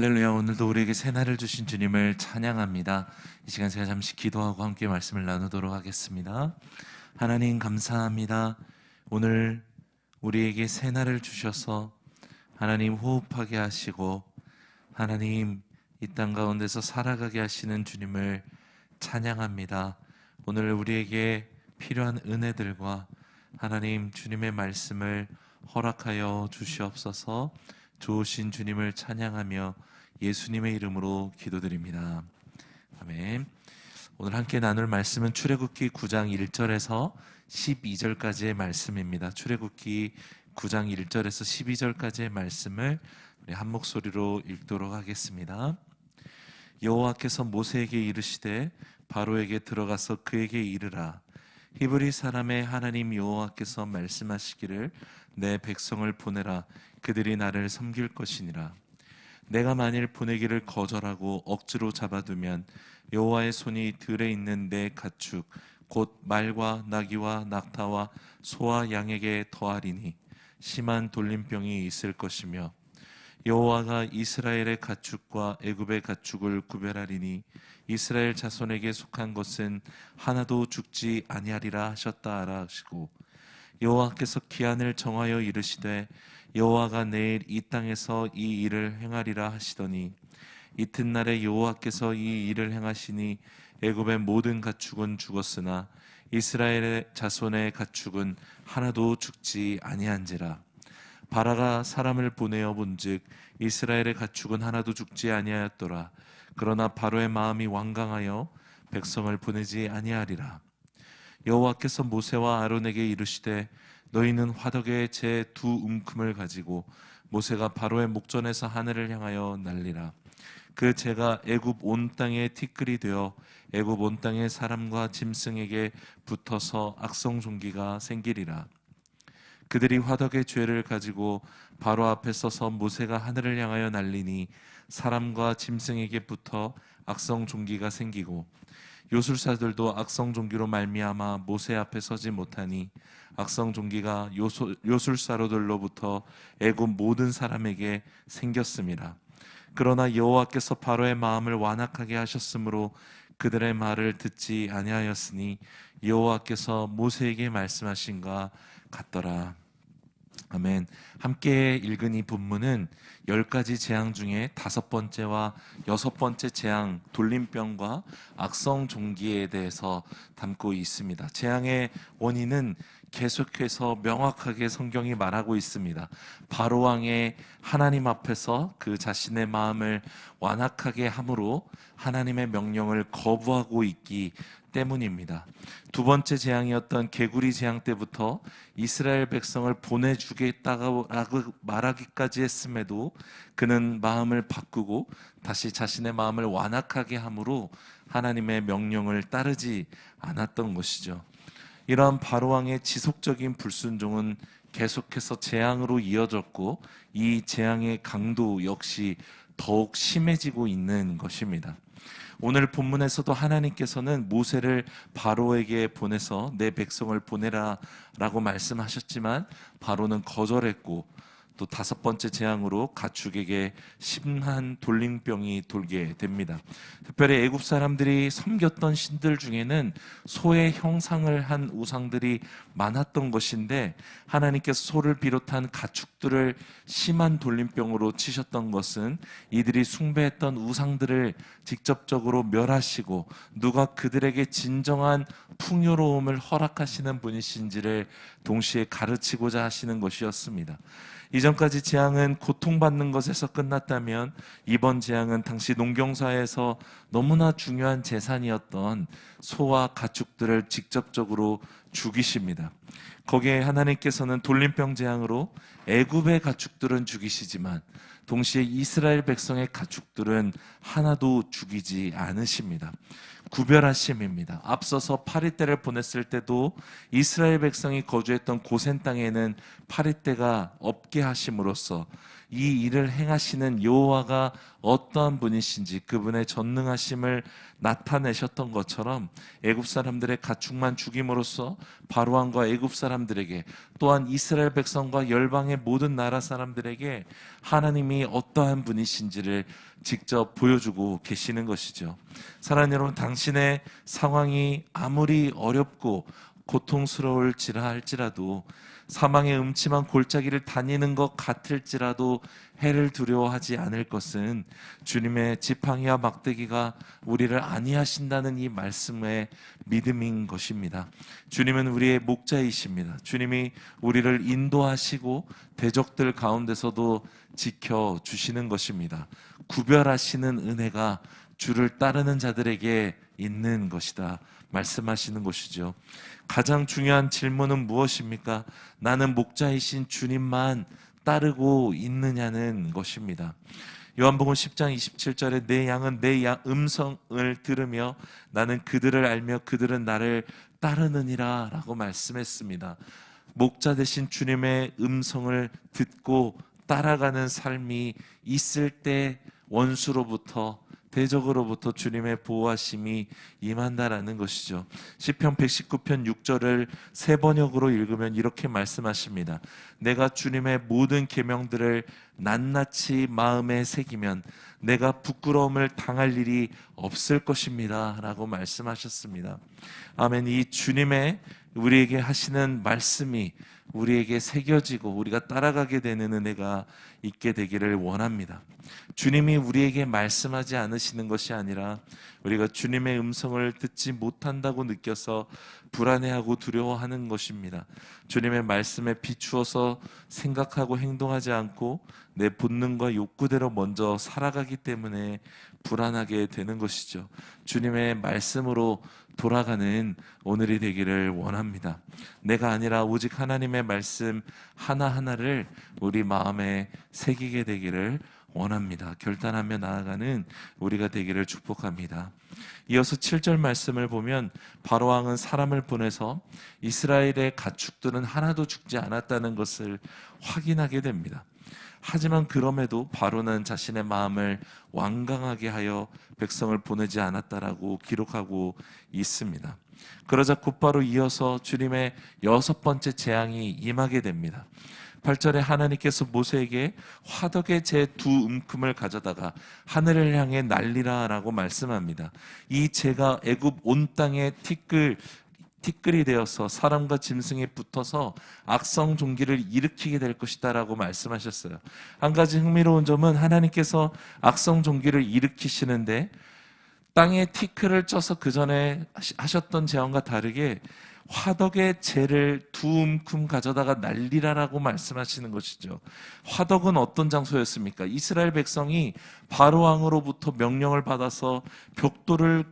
할렐루야 오늘도 우리에게 새날을 주신 주님을 찬양합니다. 이 시간 제가 잠시 기도하고 함께 말씀을 나누도록 하겠습니다. 하나님 감사합니다. 오늘 우리에게 새날을 주셔서 하나님 호흡하게 하시고 하나님 이 땅 가운데서 살아가게 하시는 주님을 찬양합니다. 오늘 우리에게 필요한 은혜들과 하나님 주님의 말씀을 허락하여 주시옵소서. 좋으신 주님을 찬양하며 예수님의 이름으로 기도드립니다. 아멘. 오늘 함께 나눌 말씀은 출애굽기 9장 1절에서 12절까지의 말씀입니다. 출애굽기 9장 1절에서 12절까지의 말씀을 우리 한 목소리로 읽도록 하겠습니다. 여호와께서 모세에게 이르시되 바로에게 들어가서 그에게 이르라 히브리 사람의 하나님 여호와께서 말씀하시기를 내 백성을 보내라. 그들이 나를 섬길 것이니라. 내가 만일 보내기를 거절하고 억지로 잡아두면 여호와의 손이 들에 있는 내 가축 곧 말과 나귀와 낙타와 소와 양에게 더하리니 심한 돌림병이 있을 것이며 여호와가 이스라엘의 가축과 애굽의 가축을 구별하리니 이스라엘 자손에게 속한 것은 하나도 죽지 아니하리라 하셨다 하라 하시고 여호와께서 기한을 정하여 이르시되 여호와가 내일 이 땅에서 이 일을 행하리라 하시더니 이튿날에 여호와께서 이 일을 행하시니 애굽의 모든 가축은 죽었으나 이스라엘의 자손의 가축은 하나도 죽지 아니한지라. 바라가 사람을 보내어 본즉 이스라엘의 가축은 하나도 죽지 아니하였더라. 그러나 바로의 마음이 완강하여 백성을 보내지 아니하리라 여호와께서 모세와 아론에게 이르시되 너희는 화덕에 제 두 움큼을 가지고 모세가 바로의 목전에서 하늘을 향하여 날리라. 그 제가 애굽 온 땅에 티끌이 되어 애굽 온 땅의 사람과 짐승에게 붙어서 악성 종기가 생기리라. 그들이 화덕의 죄를 가지고 바로 앞에 서서 모세가 하늘을 향하여 날리니 사람과 짐승에게 붙어 악성 종기가 생기고 요술사들도 악성 종기로 말미암아 모세 앞에 서지 못하니 악성 종기가 요소, 요술사로들로부터 애굽 모든 사람에게 생겼습니다. 그러나 여호와께서 바로의 마음을 완악하게 하셨으므로 그들의 말을 듣지 아니하였으니 여호와께서 모세에게 말씀하신가 같더라. 아멘. 함께 읽은 이 본문은 열 가지 재앙 중에 다섯 번째와 여섯 번째 재앙 돌림병과 악성 종기에 대해서 담고 있습니다. 재앙의 원인은 계속해서 명확하게 성경이 말하고 있습니다. 바로 왕의 하나님 앞에서 그 자신의 마음을 완악하게 함으로 하나님의 명령을 거부하고 있기 때문입니다. 두 번째 재앙이었던 개구리 재앙 때부터 이스라엘 백성을 보내주겠다고 말하기까지 했음에도 그는 마음을 바꾸고 다시 자신의 마음을 완악하게 함으로 하나님의 명령을 따르지 않았던 것이죠. 이러한 바로왕의 지속적인 불순종은 계속해서 재앙으로 이어졌고 이 재앙의 강도 역시 더욱 심해지고 있는 것입니다. 오늘 본문에서도 하나님께서는 모세를 바로에게 보내서 내 백성을 보내라 라고 말씀하셨지만 바로는 거절했고 또 다섯 번째 재앙으로 가축에게 심한 돌림병이 돌게 됩니다. 특별히 애굽 사람들이 섬겼던 신들 중에는 소의 형상을 한 우상들이 많았던 것인데 하나님께서 소를 비롯한 가축들을 심한 돌림병으로 치셨던 것은 이들이 숭배했던 우상들을 직접적으로 멸하시고 누가 그들에게 진정한 풍요로움을 허락하시는 분이신지를 동시에 가르치고자 하시는 것이었습니다. 이전까지 재앙은 고통받는 것에서 끝났다면 이번 재앙은 당시 농경사에서 너무나 중요한 재산이었던 소와 가축들을 직접적으로 죽이십니다. 거기에 하나님께서는 돌림병 재앙으로 애굽의 가축들은 죽이시지만 동시에 이스라엘 백성의 가축들은 하나도 죽이지 않으십니다. 구별하심입니다. 앞서서 파리떼를 보냈을 때도 이스라엘 백성이 거주했던 고센 땅에는 파리떼가 없게 하심으로써 이 일을 행하시는 여호와가 어떠한 분이신지 그분의 전능하심을 나타내셨던 것처럼 애굽 사람들의 가축만 죽임으로써 바로 왕과 애굽 사람들에게 또한 이스라엘 백성과 열방의 모든 나라 사람들에게 하나님이 어떠한 분이신지를 직접 보여주고 계시는 것이죠. 사랑하는 여러분, 당신의 상황이 아무리 어렵고 고통스러울지라 할지라도 사망의 음침한 골짜기를 다니는 것 같을지라도 해를 두려워하지 않을 것은 주님의 지팡이와 막대기가 우리를 안위하신다는 이 말씀의 믿음인 것입니다. 주님은 우리의 목자이십니다. 주님이 우리를 인도하시고 대적들 가운데서도 지켜 주시는 것입니다. 구별하시는 은혜가 주를 따르는 자들에게 있는 것이다. 말씀하시는 것이죠. 가장 중요한 질문은 무엇입니까? 나는 목자이신 주님만 따르고 있느냐는 것입니다. 요한복음 10장 27절에 내 양은 내 양 음성을 들으며 나는 그들을 알며 그들은 나를 따르느니라라고 말씀했습니다. 목자 되신 주님의 음성을 듣고 따라가는 삶이 있을 때 원수로부터 대적으로부터 주님의 보호하심이 임한다라는 것이죠. 시편 119편 6절을 세 번역으로 읽으면 이렇게 말씀하십니다. 내가 주님의 모든 계명들을 낱낱이 마음에 새기면 내가 부끄러움을 당할 일이 없을 것입니다라고 말씀하셨습니다. 아멘. 이 주님의 우리에게 하시는 말씀이 우리에게 새겨지고 우리가 따라가게 되는 은혜가 있게 되기를 원합니다. 주님이 우리에게 말씀하지 않으시는 것이 아니라 우리가 주님의 음성을 듣지 못한다고 느껴서 불안해하고 두려워하는 것입니다. 주님의 말씀에 비추어서 생각하고 행동하지 않고 내 본능과 욕구대로 먼저 살아가기 때문에 불안하게 되는 것이죠. 주님의 말씀으로 돌아가는 오늘이 되기를 원합니다. 내가 아니라 오직 하나님의 말씀 하나하나를 우리 마음에 새기게 되기를 원합니다. 결단하며 나아가는 우리가 되기를 축복합니다. 이어서 7절 말씀을 보면 바로 왕은 사람을 보내서 이스라엘의 가축들은 하나도 죽지 않았다는 것을 확인하게 됩니다. 하지만 그럼에도 바로는 자신의 마음을 완강하게 하여 백성을 보내지 않았다라고 기록하고 있습니다. 그러자 곧바로 이어서 주님의 여섯 번째 재앙이 임하게 됩니다. 8절에 하나님께서 모세에게 화덕의 제 두 움큼을 가져다가 하늘을 향해 날리라라고 말씀합니다. 이 재가 애굽 온 땅에 티끌 티끌이 되어서 사람과 짐승에 붙어서 악성 종기를 일으키게 될 것이다라고 말씀하셨어요. 한 가지 흥미로운 점은 하나님께서 악성 종기를 일으키시는데 땅에 티끌을 쪄서 그 전에 하셨던 재앙과 다르게 화덕의 재를 두 움큼 가져다가 날리라라고 말씀하시는 것이죠. 화덕은 어떤 장소였습니까? 이스라엘 백성이 바로 왕으로부터 명령을 받아서 벽돌을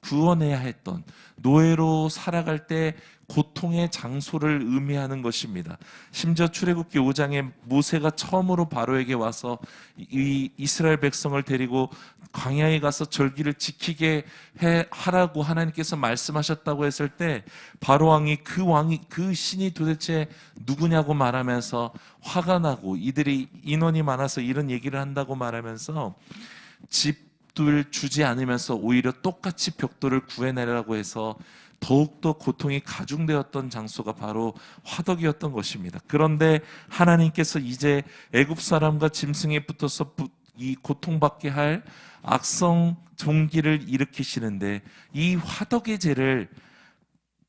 구원해야 했던 노예로 살아갈 때 고통의 장소를 의미하는 것입니다. 심지어 출애굽기 5장에 모세가 처음으로 바로에게 와서 이 이스라엘 백성을 데리고 광야에 가서 절기를 지키게 해 하라고 하나님께서 말씀하셨다고 했을 때 바로 왕이 그 왕이 그 신이 도대체 누구냐고 말하면서 화가 나고 이들이 인원이 많아서 이런 얘기를 한다고 말하면서 집들 주지 않으면서 오히려 똑같이 벽돌을 구해내라고 해서 더욱더 고통이 가중되었던 장소가 바로 화덕이었던 것입니다. 그런데 하나님께서 이제 애굽 사람과 짐승에 붙어서 이 고통받게 할 악성 종기를 일으키시는데 이 화덕의 죄를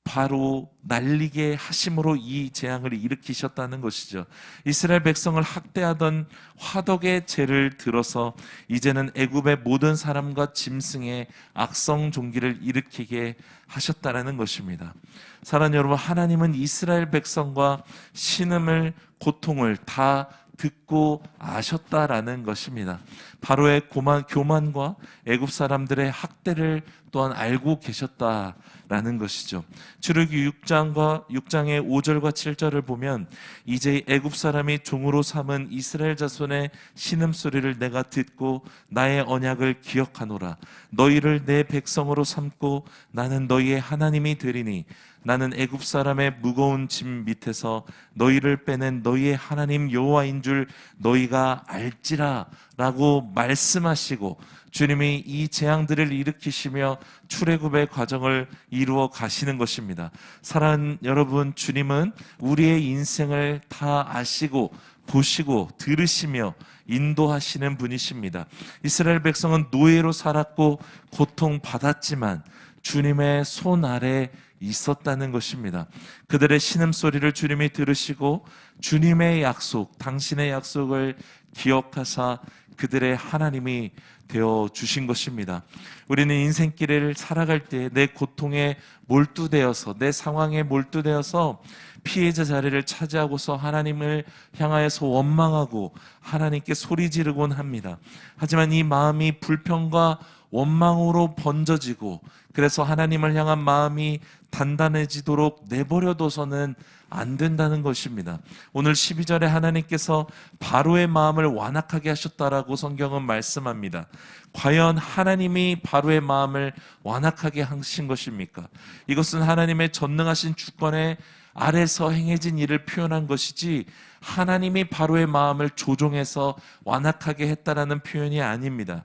바로 날리게 하심으로 이 재앙을 일으키셨다는 것이죠. 이스라엘 백성을 학대하던 화덕의 죄를 들어서 이제는 애굽의 모든 사람과 짐승의 악성 종기를 일으키게 하셨다라는 것입니다. 사랑하는 여러분, 하나님은 이스라엘 백성과 신음을 고통을 다 듣고 아셨다라는 것입니다. 바로의 고만, 교만과 애굽 사람들의 학대를 또한 알고 계셨다라는 것이죠. 출애기 6장과 6장의 5절과 7절을 보면 이제 애굽 사람이 종으로 삼은 이스라엘 자손의 신음 소리를 내가 듣고 나의 언약을 기억하노라. 너희를 내 백성으로 삼고 나는 너희의 하나님이 되리니 나는 애굽 사람의 무거운 짐 밑에서 너희를 빼낸 너희의 하나님 여호와인 줄줄 너희가 알지라라고 말씀하시고 주님이 이 재앙들을 일으키시며 출애굽의 과정을 이루어 가시는 것입니다. 사랑하는 여러분, 주님은 우리의 인생을 다 아시고 보시고 들으시며 인도하시는 분이십니다. 이스라엘 백성은 노예로 살았고 고통 받았지만 주님의 손 아래 있었다는 것입니다. 그들의 신음소리를 주님이 들으시고 주님의 약속, 당신의 약속을 기억하사 그들의 하나님이 되어 주신 것입니다. 우리는 인생길을 살아갈 때 내 고통에 몰두되어서 내 상황에 몰두되어서 피해자 자리를 차지하고서 하나님을 향하여서 원망하고 하나님께 소리 지르곤 합니다. 하지만 이 마음이 불평과 원망으로 번져지고 그래서 하나님을 향한 마음이 단단해지도록 내버려둬서는 안 된다는 것입니다. 오늘 12절에 하나님께서 바로의 마음을 완악하게 하셨다라고 성경은 말씀합니다. 과연 하나님이 바로의 마음을 완악하게 하신 것입니까? 이것은 하나님의 전능하신 주권에 아래서 행해진 일을 표현한 것이지 하나님이 바로의 마음을 조종해서 완악하게 했다라는 표현이 아닙니다.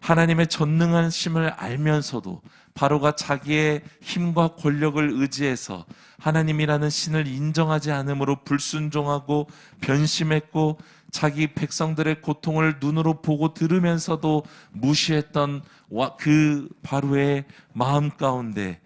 하나님의 전능하심을 알면서도 바로가 자기의 힘과 권력을 의지해서 하나님이라는 신을 인정하지 않으므로 불순종하고 변심했고 자기 백성들의 고통을 눈으로 보고 들으면서도 무시했던 그 바로의 마음 가운데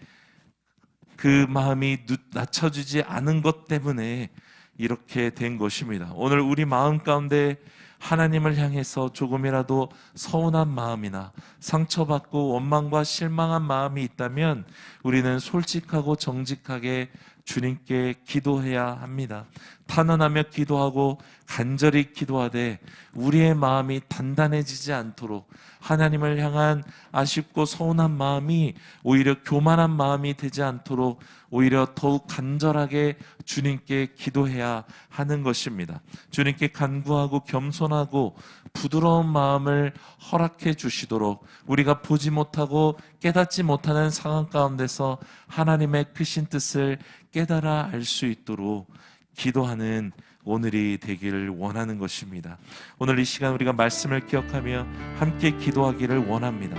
그 마음이 낮춰지지 않은 것 때문에 이렇게 된 것입니다. 오늘 우리 마음 가운데 하나님을 향해서 조금이라도 서운한 마음이나 상처받고 원망과 실망한 마음이 있다면 우리는 솔직하고 정직하게 주님께 기도해야 합니다. 탄원하며 기도하고 간절히 기도하되 우리의 마음이 단단해지지 않도록 하나님을 향한 아쉽고 서운한 마음이 오히려 교만한 마음이 되지 않도록 오히려 더욱 간절하게 주님께 기도해야 하는 것입니다. 주님께 간구하고 겸손하고 부드러운 마음을 허락해 주시도록 우리가 보지 못하고 깨닫지 못하는 상황 가운데서 하나님의 크신 뜻을 깨달아 알 수 있도록 기도하는 오늘이 되기를 원하는 것입니다. 오늘 이 시간 우리가 말씀을 기억하며 함께 기도하기를 원합니다.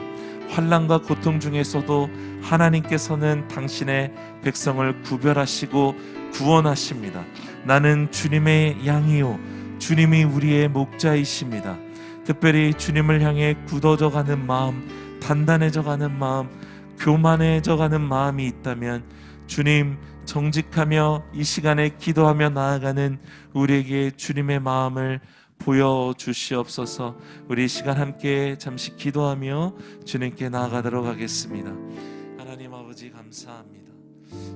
환란과 고통 중에서도 하나님께서는 당신의 백성을 구별하시고 구원하십니다. 나는 주님의 양이요 주님이 우리의 목자이십니다. 특별히 주님을 향해 굳어져 가는 마음, 단단해져 가는 마음, 교만해져 가는 마음이 있다면 주님 정직하며 이 시간에 기도하며 나아가는 우리에게 주님의 마음을 보여 주시옵소서. 우리 시간 함께 잠시 기도하며 주님께 나아가도록 하겠습니다. 하나님 아버지 감사합니다.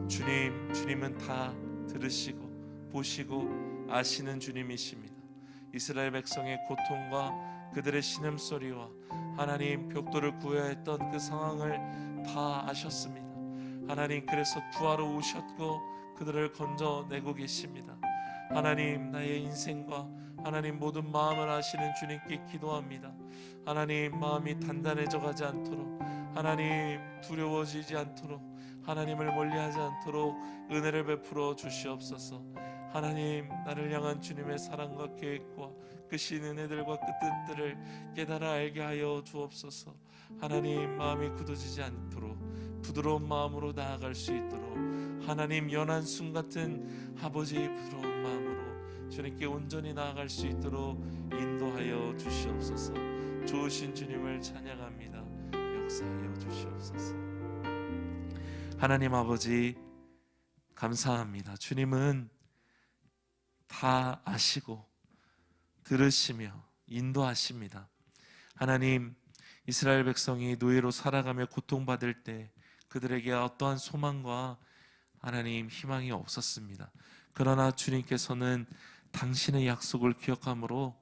주님, 주님은 다 들으시고 보시고 아시는 주님이십니다. 이스라엘 백성의 고통과 그들의 신음소리와 하나님 벽돌을 구해야 했던 그 상황을 다 아셨습니다. 하나님 그래서 구하러 오셨고 그들을 건져내고 계십니다. 하나님 나의 인생과 하나님 모든 마음을 아시는 주님께 기도합니다. 하나님 마음이 단단해져 가지 않도록 하나님 두려워지지 않도록 하나님을 멀리하지 않도록 은혜를 베풀어 주시옵소서. 하나님 나를 향한 주님의 사랑과 계획과 끝인 은혜들과 그 뜻들을 깨달아 알게 하여 주옵소서. 하나님 마음이 굳어지지 않도록 부드러운 마음으로 나아갈 수 있도록 하나님 연한 숨 같은 아버지의 부드러운 마음으로 주님께 온전히 나아갈 수 있도록 인도하여 주시옵소서. 좋으신 주님을 찬양합니다. 역사하여 주시옵소서. 하나님 아버지 감사합니다. 주님은 다 아시고 들으시며 인도하십니다. 하나님 이스라엘 백성이 노예로 살아가며 고통받을 때 그들에게 어떠한 소망과 하나님 희망이 없었습니다. 그러나 주님께서는 당신의 약속을 기억함으로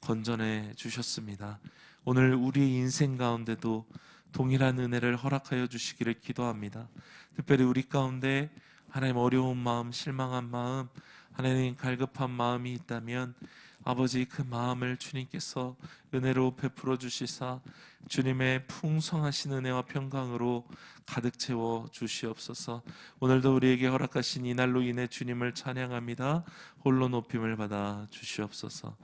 건전해 주셨습니다. 오늘 우리 인생 가운데도 동일한 은혜를 허락하여 주시기를 기도합니다. 특별히 우리 가운데 하나님 어려운 마음, 실망한 마음, 하나님 갈급한 마음이 있다면 아버지 그 마음을 주님께서 은혜로 베풀어 주시사 주님의 풍성하신 은혜와 평강으로 가득 채워 주시옵소서. 오늘도 우리에게 허락하신 이 날로 인해 주님을 찬양합니다. 홀로 높임을 받아 주시옵소서.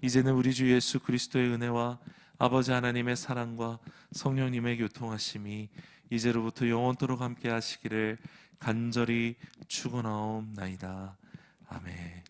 이제는 우리 주 예수 그리스도의 은혜와 아버지 하나님의 사랑과 성령님의 교통하심이 이제로부터 영원토록 함께 하시기를 간절히 축원하옵나이다. 아멘.